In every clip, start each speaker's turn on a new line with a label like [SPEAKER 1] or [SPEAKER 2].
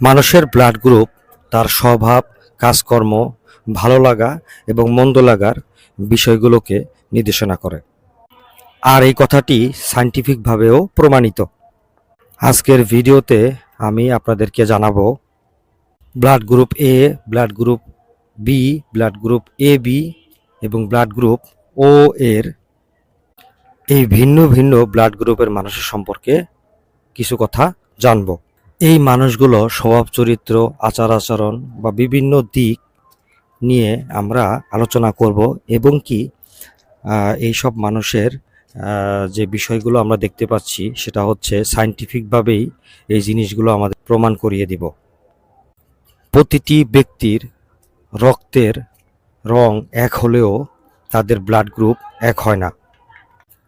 [SPEAKER 1] মানুষের blood group তার স্বভাব, কাজকর্ম, ভালো লাগা এবং মন্দ লাগার বিষয়গুলোকে নির্দেশনা করে। আর এই কথাটি সায়েন্টিফিকভাবেও প্রমাণিত। আজকের ভিডিওতে আমি আপনাদেরকে জানাব blood group A blood group B blood group A B এবং ব্লাড গ্রুপ ও এর এই ভিন্ন ভিন্ন ব্লাড গ্রুপের মানুষের সম্পর্কে কিছু কথা জানব। এই মানুষগুলো স্বভাব, চরিত্র, আচার আচরণ বা বিভিন্ন দিক নিয়ে আমরা আলোচনা করব এবং কি এই সব মানুষের যে বিষয়গুলো আমরা দেখতে পাচ্ছি সেটা হচ্ছে সায়েন্টিফিকভাবেই এই জিনিসগুলো আমাদের প্রমাণ করিয়ে দিব। প্রতিটি ব্যক্তির রক্তের রং এক হলেও তাদের ব্লাড গ্রুপ এক হয় না।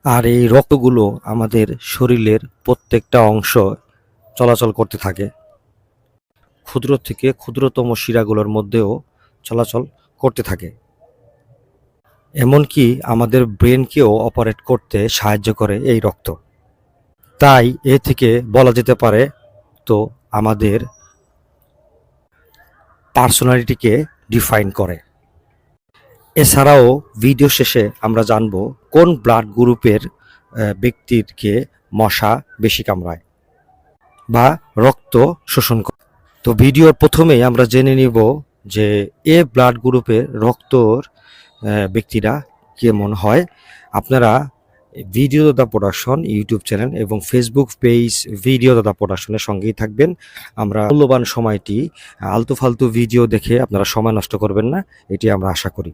[SPEAKER 1] আর এই রক্তগুলো আমাদের শরীরের প্রত্যেকটা অংশ চলাচল করতে থাকে। ক্ষুদ্র থেকে ক্ষুদ্রতম শিরাগুলোর মধ্যেও চলাচল করতে থাকে। এমনকি আমাদের ব্রেনকেও অপারেট করতে সাহায্য করে এই রক্ত। তাই এ থেকে বলা যেতে পারে তো আমাদের পার্সোনালিটিকে ডিফাইন করে। এছাড়াও ভিডিও শেষে আমরা জানব কোন ব্লাড গ্রুপের ব্যক্তিকে মশা বেশি কামড়ায়। বা রক্ত শোষণ করে। তো ভিডিওর প্রথমেই আমরা জেনে নিব যে এ ব্লাড গ্রুপের রক্তর ব্যক্তিরা কেমন হয়। আপনারা video Dada production, YouTube channel এবং ফেসবুক পেজ ভিডিও দাদা প্রোডাকশনের সঙ্গেই থাকবেন। আমরা মূল্যবান সময়টি আলতু ফালতু ভিডিও দেখে আপনারা সময় নষ্ট করবেন না, এটি আমরা আশা করি।